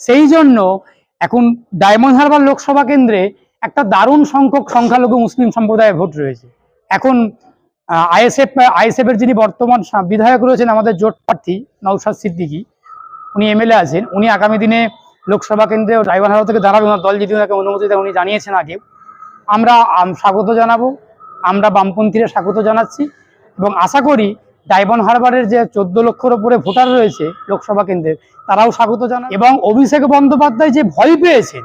সেই জন্য এখন ডায়মন্ড হারবার লোকসভা কেন্দ্রে একটা দারুণ সংখ্যক সংখ্যালঘু মুসলিম সম্প্রদায়ের ভোট রয়েছে। এখন আইএসএফ আইএসএফ এর যিনি বর্তমান বিধায়ক রয়েছেন আমাদের জোট প্রার্থী নৌসাদ সিদ্দিকী, উনি এমএলএ আছেন। উনি আগামী দিনে লোকসভা কেন্দ্রে ডায়মন্ড হারবার থেকে দাঁড়াবেন। ওনার দল যদি ওনাকে অনুমতি দেয়, উনি জানিয়েছেন আগে। আমরা স্বাগত জানাব। আমরা বামপন্থীরা স্বাগত জানাচ্ছি এবং আশা করি ডায়মন্ড হারবারের যে চোদ্দ লক্ষর উপরে ভোটার রয়েছে লোকসভা কেন্দ্রের, তারাও স্বাগত জানান। এবং অভিষেক বন্দ্যোপাধ্যায় যে ভয় পেয়েছেন,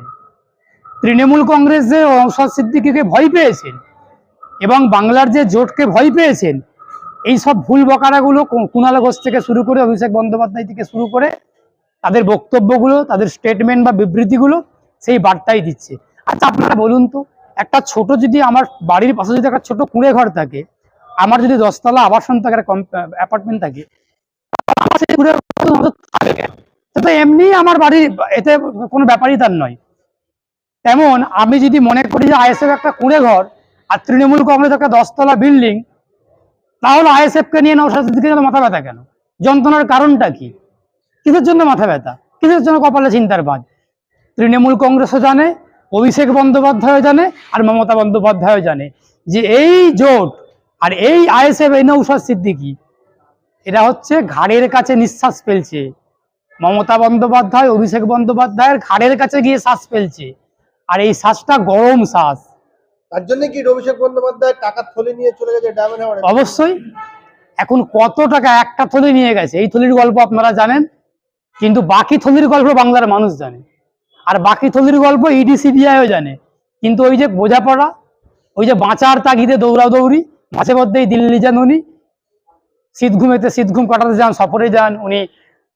তৃণমূল কংগ্রেস যে অংশদ সিদ্দিকিকে ভয় পেয়েছেন এবং বাংলার যে জোটকে ভয় পেয়েছেন, এই সব ভুল বকারাগুলো কুণাল ঘোষ থেকে শুরু করে অভিষেক বন্দ্যোপাধ্যায় থেকে শুরু করে তাদের বক্তব্যগুলো, তাদের স্টেটমেন্ট বা বিবৃতিগুলো সেই বার্তাই দিচ্ছে। আচ্ছা আপনারা বলুন তো, একটা ছোট যদি আমার বাড়ির পাশে যদি একটা ছোট কুঁড়ে ঘর থাকে আমার যদি দশতলা আবাসন থাকে অ্যাপার্টমেন্ট থাকে এমনি আমার বাড়ির এতে কোনো ব্যাপারই তার নয়। তেমন আমি যদি মনে করি যে আইএসএফ একটা কুঁড়ে ঘর আর তৃণমূল কংগ্রেস একটা দশতলা বিল্ডিং, তাহলে আইএসএফ কে নিয়ে দিকে মাথা ব্যথা কেন? যন্ত্রণার কারণটা কি? কিসের জন্য মাথা ব্যথা? কিসের জন্য কপালে চিন্তার বাদ তৃণমূল কংগ্রেসও জানে, অভিষেক বন্দ্যোপাধ্যায়ও জানে আর মমতা বন্দ্যোপাধ্যায়ও জানে যে এই জোট আর এই আইএসএফ এই নৌসাদ সিদ্দিকি এটা হচ্ছে ঘাড়ের কাছে নিঃশ্বাস ফেলছে। মমতা বন্দ্যোপাধ্যায় অভিষেক বন্দ্যোপাধ্যায়ের ঘাড়ের কাছে গিয়ে শ্বাস ফেলছে। আর এই শ্বাসটা গরম শ্বাস। তার জন্য কি অভিষেক বন্দ্যোপাধ্যায় টাকার থলি নিয়ে চলে গেছে অবশ্যই। এখন কত টাকা একটা থলি নিয়ে গেছে? এই থলির গল্প আপনারা জানেন কিন্তু বাকি থলির গল্প বাংলার মানুষ জানে। আর বাকি থলির গল্প E ইডি সিবিআইও জানে। কিন্তু ওই যে বোঝাপড়া ওই যে বাঁচার তাগিদে দৌড়াদৌড়ি মাঝে মধ্যেই দিল্লি যান উনি। শীত ঘুমেতে শীত ঘুম কাটাতে যান সফরে যান উনি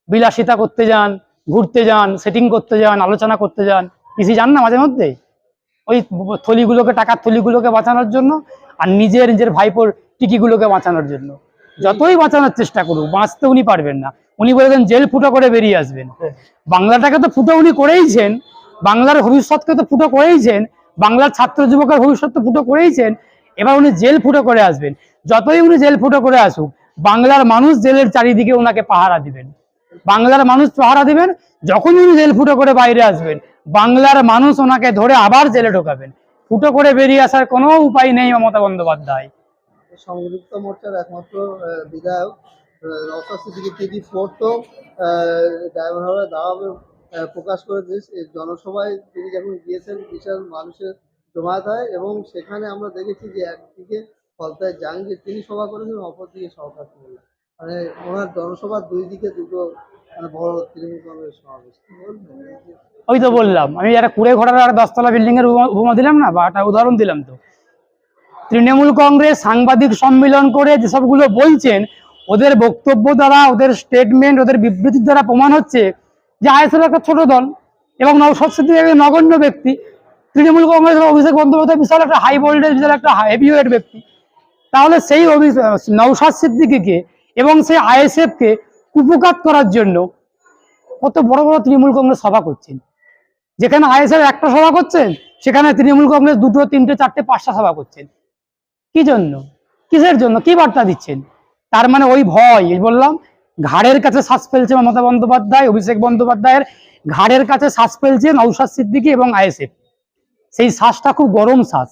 বিলাসিতা করতে যান ঘুরতে যান সেটিং করতে যান আলোচনা করতে যান। পিসি যান না মাঝে মধ্যে ওই থলিগুলোকে টাকার থলিগুলোকে বাঁচানোর জন্য আর নিজের নিজের ভাইপোর টিকিগুলোকে বাঁচানোর জন্য। যতই বাঁচানোর চেষ্টা করুক বাঁচতে উনি পারবেন না। উনি বলেছেন জেল ফুটো করে বেরিয়ে আসবেন। বাংলাটাকে তো ফুটো উনি করেইছেন বাংলার ভবিষ্যৎকে তো ফুটো করেইছেন বাংলার ছাত্র যুবকের ভবিষ্যৎ তো ফুটো করেইছেন এবার উনি জেল ফুটো করে আসবেন। যতই উনি জেল ফুটো করে আসুক, বাংলার মানুষ জেলের চারিদিকে ওনাকে পাহারা দিবেন। বাংলার মানুষ পাহারা দিবেন যখন উনি জেল ফুটো করে বাইরে আসবেন, বাংলার মানুষ ওনাকে ধরে আবার জেলে ঢোকাবেন। ফুটো করে বেরিয়ে আসার কোনো উপায় নেই মমতা বন্দ্যোপাধ্যায়। ওই তো বললাম, আমি একটা কুড়ে ঘোড়ার আর দশতলা বিল্ডিং এর উপমা- দিলাম না, বা একটা উদাহরণ দিলাম তো। তৃণমূল কংগ্রেস সাংবাদিক সম্মেলন করে যেসবগুলো বলছেন, ওদের বক্তব্য দ্বারা, ওদের স্টেটমেন্ট ওদের বিবৃতির দ্বারা প্রমাণ হচ্ছে যে আইএসএল একটা ছোট দল এবং নৌসাদ নগণ্য ব্যক্তি। তৃণমূল কংগ্রেস অভিষেক বন্দ্যোপাধ্যায় বিশাল একটা হাই ভোল্টেজ বিশাল একটা হেভি ওয়েট ব্যক্তি। তাহলে সেই নৌসাদ সিদ্দিকীকে এবং সেই আইএসএফ কে কুপকাত করার জন্য কত বড় বড় তৃণমূল কংগ্রেস সভা করছেন। যেখানে আইএসএফ একটা সভা করছেন, সেখানে তৃণমূল কংগ্রেস দুটো, তিনটে, চারটে, পাঁচটা সভা করছেন। কি জন্য? কিসের জন্য? কি বার্তা দিচ্ছেন? তার মানে ওই ভয় বললাম, ঘাড়ের কাছে শ্বাস ফেলছে মমতা বন্দ্যোপাধ্যায়, অভিষেক বন্দ্যোপাধ্যায়ের ঘাড়ের কাছে শ্বাস ফেলছে নৌসাদ সিদ্দিকী এবং আইএসএফ। সেই শ্বাসটা খুব গরম শ্বাস।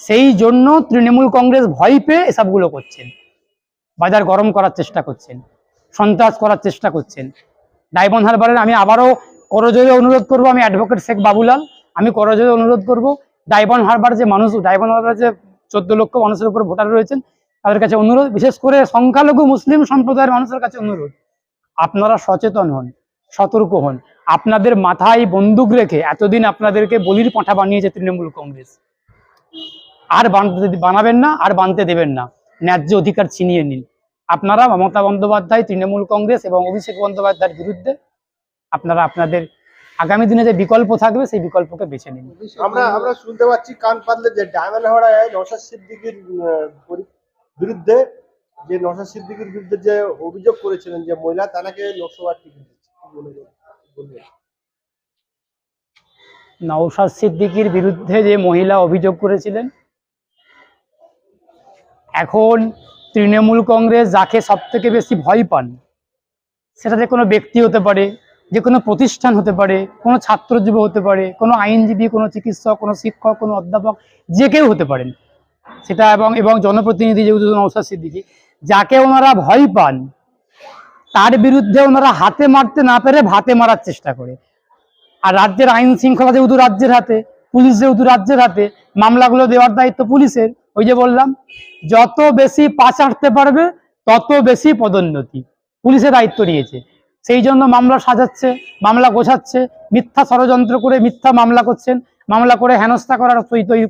সেই জন্য তৃণমূল কংগ্রেস ভয় পেয়ে এসবগুলো করছেন। বাজার গরম করার চেষ্টা করছেন, সন্ত্রাস করার চেষ্টা করছেন। ডায়মন্ড হারবারের আমি আবারও করজোরে অনুরোধ করব, আমি অ্যাডভোকেট শেখ বাবুলাল, আমি করজোরে অনুরোধ করব, ডায়মন্ড হারবার যে মানুষ, ডায়মন্ড হারবার যে চোদ্দ লক্ষ মানুষের উপর ভোটার রয়েছেন, তাদের কাছে অনুরোধ, বিশেষ করে সংখ্যালঘু মুসলিম সম্প্রদায়ের মানুষের কাছে অনুরোধ। আপনারা সচেতন হন। সতর্ক হন। আপনাদের মাথায় বন্দুক রেখে এতদিন আপনাদেরকে বলির পাঁঠা বানিয়েছে তৃণমূল কংগ্রেস। আর বানাবেন না, আর বানতে দেবেন না। ন্যায্য অধিকার ছিনিয়ে নিন। আপনারা মমতা বন্দ্যোপাধ্যায়, তৃণমূল কংগ্রেস এবং অভিষেক বন্দ্যোপাধ্যায়ের বিরুদ্ধে আপনারা আপনাদের আগামী দিনে যে বিকল্প থাকবে, সেই বিকল্পকে বেছে নিন। আমরা আমরা শুনতে পাচ্ছি কান পাতলে যে ডায়মন্ড হাওড়ায় নশাদ সিদ্দিকীর বিরুদ্ধে, যে নশাদ সিদ্দিকীর বিরুদ্ধে যে অভিযোগ করেছিলেন যে মহিলা তাকে লোকসভার টিকিট নওশাদ সিদ্দিকীর বিরুদ্ধে যে মহিলা অভিযোগ করেছিলেন, এখন তৃণমূল কংগ্রেস যাকে সব থেকে বেশি ভয় পান সেটা যে কোনো ব্যক্তি হতে পারে, যে কোনো প্রতিষ্ঠান হতে পারে, কোনো ছাত্র যুব হতে পারে, কোনো আইনজীবী, কোনো চিকিৎসক, কোনো শিক্ষক, কোনো অধ্যাপক, যে কেউ হতে পারেন। সেটা এবং এবং জনপ্রতিনিধি যেহেতু নৌসাদ সিদ্দিকি, যাকে ওনারা ভয় পান তার বিরুদ্ধে ওনারা হাতে মারতে না পেরে ভাতে মারার চেষ্টা করে। আর রাজ্যের আইন শৃঙ্খলা যেহেতু রাজ্যের হাতে, পুলিশ যেহেতু রাজ্যের হাতে, মামলাগুলো দেওয়ার দায়িত্ব পুলিশের, ওই যে বললাম, যত বেশি পাচ আঁটতে পারবে, তত বেশি পদোন্নতি পুলিশের দায়িত্ব নিয়েছে। সেই জন্য মামলা সাজাচ্ছে, মামলা গোছাচ্ছে, মিথ্যা ষড়যন্ত্র করে মিথ্যা মামলা করছেন, মামলা করে হেনস্থা করার তৈরি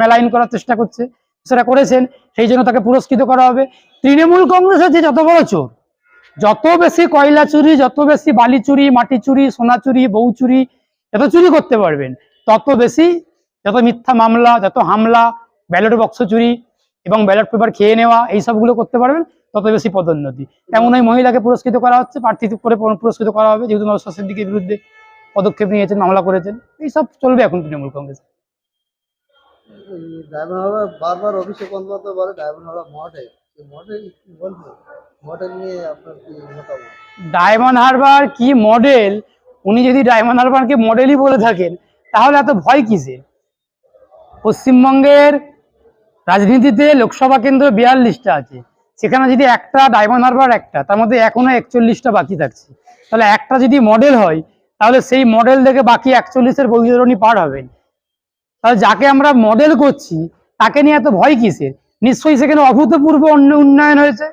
মেলাইন করার চেষ্টা করছে, সেটা করেছেন, সেই জন্য তাকে পুরস্কৃত করা হবে। তৃণমূল কংগ্রেস হচ্ছে যত বড় চোর যত বেশি কয়লা চুরি, যত বেশি বালি চুরি, মাটি চুরি, সোনা চুরি, বউ চুরি, যত চুরি করতে পারবেন, তত বেশি যত মিথ্যা মামলা, যত হামলা, ব্যালট বক্স চুরি এবং ব্যালট পেপার খেয়ে নেওয়া, এই সবগুলো করতে পারবেন, তত বেশি পদোন্নতি। তেমন ওই মহিলাকে পুরস্কৃত করা হচ্ছে, প্রার্থী করে পুরস্কৃত করা হবে, যেহেতু নওশাদ সিদ্দিকের বিরুদ্ধে পদক্ষেপ নিয়েছেন, মামলা করেছেন এইসব চলবে এখন তৃণমূল কংগ্রেস। বারবার অভিষেক মডেল এই ডায়মন্ড হারবার কি মডেল উনি যদি ডায়মন্ড হারবারকে মডেলই বলে থাকেন, তাহলে এত ভয় কিসের? পশ্চিমবঙ্গের রাজনীতিতে লোকসভা কেন্দ্র বিয়াল্লিশটা আছে। সেখানে যদি একটা ডায়মন্ড হারবার একটা, তার মধ্যে এখনও একচল্লিশটা বাকি থাকছে। তাহলে একটা যদি মডেল হয়, তাহলে সেই মডেল দেখে বাকি একচল্লিশের বৈতরণী পার হবেন। তাহলে যাকে আমরা মডেল করছি, তাকে নিয়ে এত ভয় কিসের? নিশ্চয়ই সেখানে অভূতপূর্ব অন্য উন্নয়ন হয়েছে।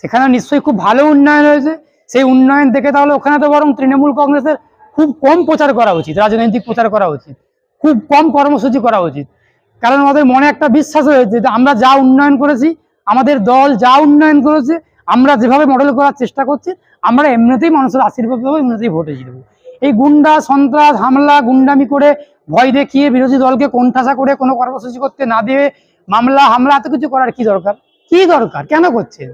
সেখানে নিশ্চয়ই খুব ভালো উন্নয়ন হয়েছে। সেই উন্নয়ন দেখে তাহলে ওখানে তো বরং তৃণমূল কংগ্রেসের খুব কম প্রচার করা উচিত, রাজনৈতিক প্রচার করা উচিত, খুব কম কর্মসূচি করা উচিত। কারণ আমাদের মনে একটা বিশ্বাস হয়েছে যে আমরা যা উন্নয়ন করেছি, আমাদের দল যা উন্নয়ন করেছে, আমরা যেভাবে মডেল করার চেষ্টা করছি, আমরা এমনিতেই মানুষের আশীর্বাদ পাবো, এমনিতেই ভোটে জিতবো এই গুন্ডা, সন্ত্রাস, হামলা, গুন্ডামি করে ভয় দেখিয়ে বিরোধী দলকে কোণঠাসা করে কোনো কর্মসূচি করতে না দিয়ে মামলা, হামলা, এত কিছু করার কি দরকার? কি দরকার? কেন করছেন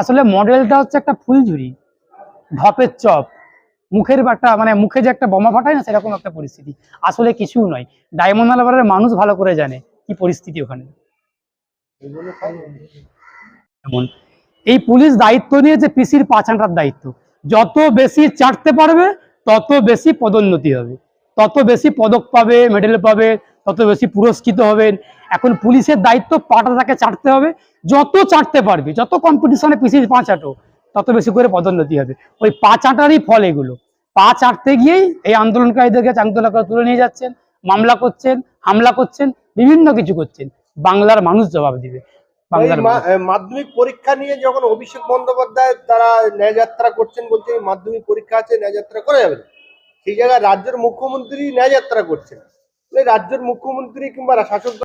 আসলে মডেলটা হচ্ছে একটা ফুলঝুরি, ঢপের চপ। মুখের একটা মানে মুখে যে একটা বোমা ফাটায় না, সেরকম একটা পরিস্থিতি। আসলে কিছু নয়। ডায়মন্ড হারবারের মানুষ ভালো করে জানে কি পরিস্থিতি ওখানে। এই পুলিশ দায়িত্ব নিয়েছে পিসির পাছাটার দায়িত্ব, যত বেশি চাটতে পারবে, তত বেশি পদোন্নতি হবে। তত বেশি পদক পাবে, মেডেল পাবে তত বেশি পুরস্কৃত হবেন। এখন পুলিশের দায়িত্ব পাটা তাকে চাটতে হবে। যত চাটতে পারবে যত কম্পিটিশনে পিসির পা চাটো তত বেশি করে পদোন্নতি হবে। ওই পা চাটারই ফল এগুলো। পা চাটতে গিয়েই এই আন্দোলনকারীদেরকে চাংতলা করে তুলে নিয়ে যাচ্ছেন মামলা করছেন হামলা করছেন বিভিন্ন কিছু করছেন। বাংলার মানুষ জবাব দিবে। মাধ্যমিক পরীক্ষা নিয়ে যখন অভিষেক বন্দ্যোপাধ্যায় তারা ন্যায় যাত্রা করছেন বলছে এই মাধ্যমিক পরীক্ষা আছে ন্যায় যাত্রা করা যাবে সেই জায়গায় রাজ্যের মুখ্যমন্ত্রী ন্যায় যাত্রা করছেন। রাজ্যের মুখ্যমন্ত্রী কিংবা শাসক